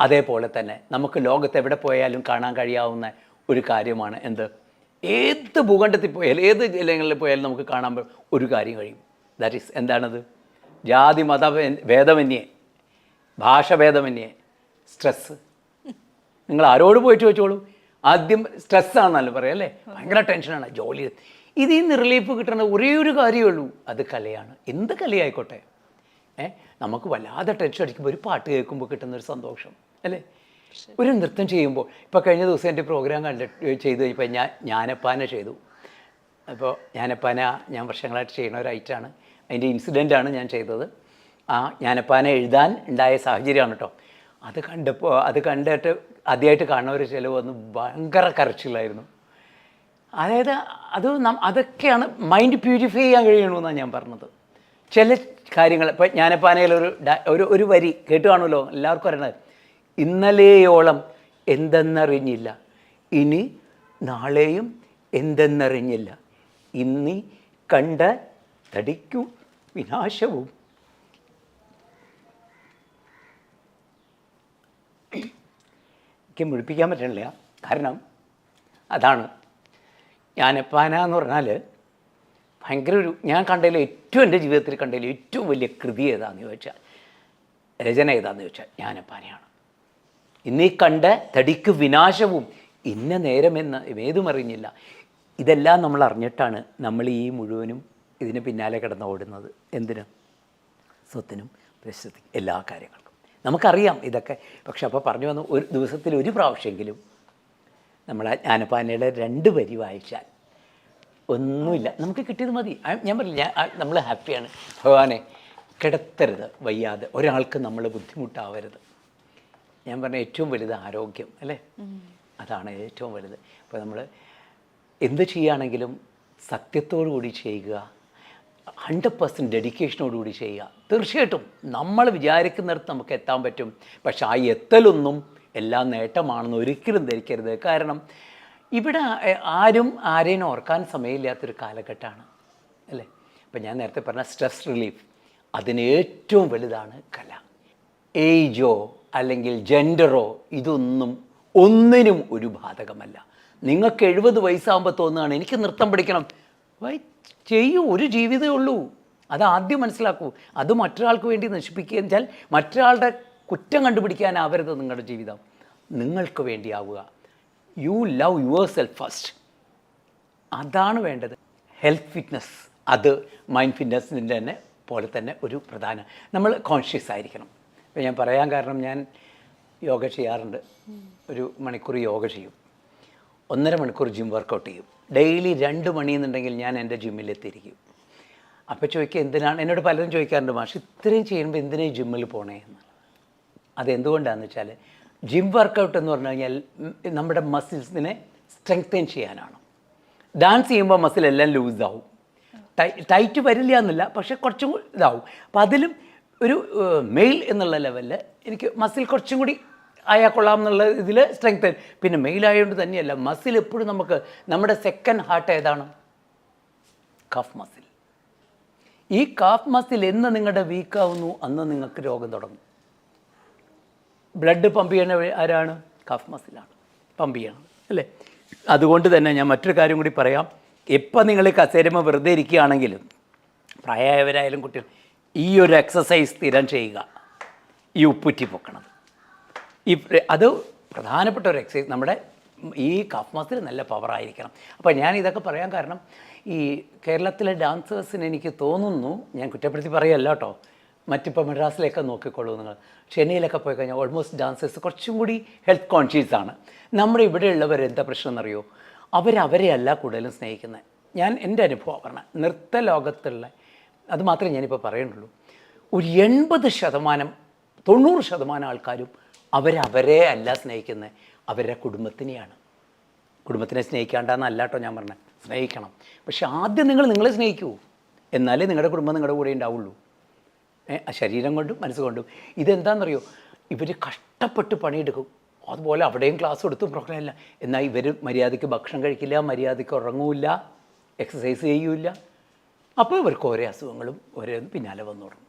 അതേപോലെ തന്നെ നമുക്ക് ലോകത്ത് എവിടെ പോയാലും കാണാൻ കഴിയാവുന്ന ഒരു കാര്യമാണ് എന്ത്? ഏത് ഭൂഖണ്ഡത്തിൽ പോയാലും ഏത് ജില്ലകളിൽ പോയാലും നമുക്ക് കാണാൻ ഒരു കാര്യം കഴിയും. ദാറ്റ് ഈസ് എന്താണത്? ജാതി മത ഭേദമന്യേ ഭാഷഭേദമന്യേ സ്ട്രെസ്സ് നിങ്ങൾ ആരോട് പോയിട്ട് ചോദിച്ചോളൂ? ആദ്യം സ്ട്രെസ്സാണെന്നല്ലോ പറയാം അല്ലേ? ഭയങ്കര ടെൻഷനാണ് ജോലി. ഇതിൽ നിന്ന് റിലീഫ് കിട്ടുന്ന ഒരേ ഒരു കാര്യമേ ഉള്ളൂ അത് കലയാണ്. എന്ത് കലയായിക്കോട്ടെ? ഏ? നമുക്ക് വല്ലാതെ ടെൻഷൻ അടിക്കുമ്പോൾ ഒരു പാട്ട് കേൾക്കുമ്പോൾ കിട്ടുന്ന ഒരു സന്തോഷം അല്ലേ? ഒരു നൃത്തം ചെയ്യുമ്പോൾ ഇപ്പോൾ കഴിഞ്ഞ ദിവസം എന്റെ പ്രോഗ്രാം കണ്ടിട്ട് ചെയ്ത് കഴിഞ്ഞപ്പോൾ ഞാൻ ഞാനപ്പാന ചെയ്തു. അപ്പോൾ ഞാനപ്പാന ഞാൻ വർഷങ്ങളായിട്ട് ചെയ്യുന്ന ഒരു ഐറ്റാണ് അതിന്റെ ഇൻസിഡന്റാണ് ഞാൻ ചെയ്തത്. ആ ഞാനപ്പാന എഴുതാൻ ഉണ്ടായ സാഹചര്യമാണ് കേട്ടോ അത് കണ്ടപ്പോൾ അത് കണ്ടിട്ട് ആദ്യമായിട്ട് കാണുന്നവർ ചിലവ് വന്ന് ഭയങ്കര കരച്ചിലായിരുന്നു. അതായത് അത് നം അതൊക്കെയാണ് മൈൻഡ് പ്യൂരിഫൈ ചെയ്യാൻ കഴിയണമെന്നാണ് ഞാൻ പറഞ്ഞത്. ചില കാര്യങ്ങൾ. ഇപ്പം ജ്ഞാനപ്പാനയിലൊരു ഡ- ഒരു ഒരു വരി കേട്ട് കാണുമല്ലോ? എല്ലാവർക്കും അറിയണത്. ഇന്നലെയോളം എന്തെന്നറിഞ്ഞില്ല. ഇനി നാളെയും എന്തെന്നറിഞ്ഞില്ല. ഇന്നി കണ്ട തടിക്കും വിനാശവും. എനിക്ക് മുഴിപ്പിക്കാൻ പറ്റണില്ല. കാരണം അതാണ്. ഞാനപ്പാന എന്ന് പറഞ്ഞാൽ ഭയങ്കര ഒരു ഞാൻ കണ്ടതിൽ ഏറ്റവും എന്റെ ജീവിതത്തിൽ കണ്ടതിൽ ഏറ്റവും വലിയ കൃതി ഏതാണെന്ന് ചോദിച്ചാൽ രചന ഏതാണെന്ന് ചോദിച്ചാൽ ജ്ഞാനപ്പാനയാണ്. ഇന്നീ കണ്ട തടിക്ക് വിനാശവും ഇന്ന നേരമെന്ന് ഏതും അറിഞ്ഞില്ല. ഇതെല്ലാം നമ്മൾ അറിഞ്ഞിട്ടാണ് നമ്മൾ ഈ മുഴുവനും ഇതിന് പിന്നാലെ കിടന്ന് ഓടുന്നത്. എന്തിനും? സ്വത്തിനും പ്രശസ്തി എല്ലാ കാര്യങ്ങൾക്കും. നമുക്കറിയാം ഇതൊക്കെ. പക്ഷെ അപ്പോൾ പറഞ്ഞു വന്നു ഒരു ദിവസത്തിൽ ഒരു പ്രാവശ്യമെങ്കിലും നമ്മൾ ആ ജ്ഞാനപ്പാനയുടെ രണ്ട് വരി വായിച്ചാൽ ഒന്നുമില്ല. നമുക്ക് കിട്ടിയത് മതി. ഞാൻ പറഞ്ഞില്ല നമ്മൾ ഹാപ്പിയാണ്. ഭഗവാനെ കിടത്തരുത് വയ്യാതെ. ഒരാൾക്ക് നമ്മൾ ബുദ്ധിമുട്ടാവരുത്. ഞാൻ പറഞ്ഞ ഏറ്റവും വലുത് ആരോഗ്യം അല്ലേ? അതാണ് ഏറ്റവും വലുത്. അപ്പോൾ നമ്മൾ എന്ത് ചെയ്യുകയാണെങ്കിലും സത്യത്തോടു കൂടി ചെയ്യുക ഹൺഡ്രഡ് പെർസെന്റ് ഡെഡിക്കേഷനോടുകൂടി ചെയ്യുക. തീർച്ചയായിട്ടും നമ്മൾ വിചാരിക്കുന്നിടത്ത് നമുക്ക് എത്താൻ പറ്റും. പക്ഷെ ആ എത്തലൊന്നും എല്ലാം നേട്ടമാണെന്ന് ഒരിക്കലും ധരിക്കരുത്. കാരണം ഇവിടെ ആരും ആരെയും ഓർക്കാൻ സമയമില്ലാത്തൊരു കാലഘട്ടമാണ് അല്ലേ? അപ്പം ഞാൻ നേരത്തെ പറഞ്ഞ സ്ട്രെസ് റിലീഫ് അതിന് ഏറ്റവും വലുതാണ് കല. ഏജോ അല്ലെങ്കിൽ ജെൻഡറോ ഇതൊന്നും ഒന്നിനും ഒരു ബാധകമല്ല. നിങ്ങൾക്ക് എഴുപത് വയസ്സാകുമ്പോൾ തോന്നുകയാണ് എനിക്ക് നൃത്തം പഠിക്കണം. വൈ ചെയ്യൂ ഒരു ജീവിതമേ ഉള്ളൂ. അത് ആദ്യം മനസ്സിലാക്കൂ. അത് മറ്റൊരാൾക്ക് വേണ്ടി നശിപ്പിക്കുക വെച്ചാൽ മറ്റൊരാളുടെ കുറ്റം കണ്ടുപിടിക്കാനാവരുത് നിങ്ങളുടെ ജീവിതം. നിങ്ങൾക്ക് വേണ്ടിയാവുക. You love yourself first അതാണ് വേണ്ടത്. ഹെൽത്ത് ഫിറ്റ്നസ് അത് മൈൻഡ് ഫിറ്റ്നസ്സിന്റെ തന്നെ പോലെ തന്നെ ഒരു പ്രധാന. നമ്മൾ കോൺഷ്യസ് ആയിരിക്കണം. ഇപ്പം ഞാൻ പറയാൻ കാരണം ഞാൻ യോഗ ചെയ്യാറുണ്ട്. ഒരു മണിക്കൂർ യോഗ ചെയ്യും. ഒന്നര മണിക്കൂർ ജിം വർക്കൗട്ട് ചെയ്യും. ഡെയിലി രണ്ട് മണിയെന്നുണ്ടെങ്കിൽ ഞാൻ എന്റെ ജിമ്മിലെത്തിയിരിക്കും അപ്പോൾ ചോദിക്കുക എന്തിനാണ്? എന്നോട് പലരും ചോദിക്കാറുണ്ട് മാഷ് ഇത്രയും ചെയ്യുമ്പോൾ എന്തിനാണ് ജിമ്മിൽ പോണേ? എന്ന് അതെന്തുകൊണ്ടാണെന്ന് വെച്ചാൽ ജിം വർക്കൗട്ട് എന്ന് പറഞ്ഞു കഴിഞ്ഞാൽ നമ്മുടെ മസിൽസിനെ സ്ട്രെങ്തൻ ചെയ്യാനാണ്. ഡാൻസ് ചെയ്യുമ്പോൾ മസിൽ എല്ലാം ലൂസാവും ടൈറ്റ് വരില്ല എന്നല്ല പക്ഷേ കുറച്ചും കൂടി ഇതാവും. അപ്പോൾ അതിലും ഒരു മെയിൽ എന്നുള്ള ലെവലിൽ എനിക്ക് മസിൽ കുറച്ചും കൂടി ആയാൽ കൊള്ളാം എന്നുള്ള ഇതിൽ സ്ട്രെങ്തൻ പിന്നെ മെയിൽ ആയതുകൊണ്ട് തന്നെയല്ല മസിൽ എപ്പോഴും നമുക്ക് നമ്മുടെ സെക്കൻഡ് ഹാർട്ട് ഏതാണ്? കഫ് മസിൽ ഈ കാഫ് മസിൽ എന്ന് നിങ്ങളുടെ വീക്കാവുന്നു അന്ന് നിങ്ങൾക്ക് രോഗം തുടങ്ങും. ബ്ലഡ് പമ്പ് ചെയ്യണ ആരാണ്? കഫ് മസിലാണ്. പമ്പ് ചെയ്യണത് അല്ലേ? അതുകൊണ്ട് തന്നെ ഞാൻ മറ്റൊരു കാര്യം കൂടി പറയാം. എപ്പോൾ നിങ്ങൾ കസേരമ വെറുതെ ഇരിക്കുകയാണെങ്കിലും പ്രായമായവരായാലും കുട്ടികൾ ഈ ഒരു എക്സസൈസ് സ്ഥിരം ചെയ്യുക. ഈ ഉപ്പുറ്റി പൊക്കണത് ഈ അത് പ്രധാനപ്പെട്ട ഒരു എക്സസൈസ് നമ്മുടെ ഈ കഫ് മസിൽ നല്ല പവറായിരിക്കണം അപ്പോൾ ഞാൻ ഇതൊക്കെ പറയാൻ കാരണം ഈ കേരളത്തിലെ ഡാൻസേഴ്സിന് എനിക്ക് തോന്നുന്നു ഞാൻ കുറ്റപ്പെടുത്തി പറയല്ല കേട്ടോ. മറ്റിപ്പോൾ മദ്രാസിലേക്ക് നോക്കിക്കോളൂ നിങ്ങൾ. ചെന്നൈയിലൊക്കെ പോയി കഴിഞ്ഞാൽ ഓൾമോസ്റ്റ് ഡാൻസേഴ്സ് കുറച്ചും കൂടി ഹെൽത്ത് കോൺഷ്യസ് ആണ്. നമ്മുടെ ഇവിടെയുള്ളവർ എന്താ പ്രശ്നം എന്നറിയോ അവരവരെ അല്ല കൂടുതലും സ്നേഹിക്കുന്നത്. ഞാൻ എന്റെ അനുഭവം പറഞ്ഞ നൃത്ത ലോകത്തുള്ള അത് മാത്രമേ ഞാനിപ്പോൾ പറയുന്നുള്ളൂ. ഒരു എൺപത് ശതമാനം തൊണ്ണൂറ് ശതമാനം ആൾക്കാരും അവരവരെ അല്ല സ്നേഹിക്കുന്നത്. അവരുടെ കുടുംബത്തിനെയാണ്. കുടുംബത്തിനെ സ്നേഹിക്കാണ്ടെന്നല്ല കേട്ടോ ഞാൻ പറഞ്ഞത്. സ്നേഹിക്കണം. പക്ഷേ ആദ്യം നിങ്ങൾ നിങ്ങളെ സ്നേഹിക്കൂ. എന്നാലേ നിങ്ങളുടെ കുടുംബം നിങ്ങളുടെ കൂടെ ഉണ്ടാവുള്ളൂ. ശരീരം കൊണ്ടും മനസ്സുകൊണ്ടും ഇതെന്താണെന്നറിയോ ഇവർ കഷ്ടപ്പെട്ട് പണിയെടുക്കും. അതുപോലെ അവിടെയും ക്ലാസ് കൊടുത്തും പ്രോഗ്രാം ഇല്ല എന്നാൽ ഇവർ മര്യാദയ്ക്ക് ഭക്ഷണം കഴിക്കില്ല മര്യാദയ്ക്ക് ഉറങ്ങൂല്ല എക്സസൈസ് ചെയ്യൂല അപ്പോൾ ഇവർക്ക് ഓരോ അസുഖങ്ങളും ഓരോ പിന്നാലെ വന്നു തുടങ്ങും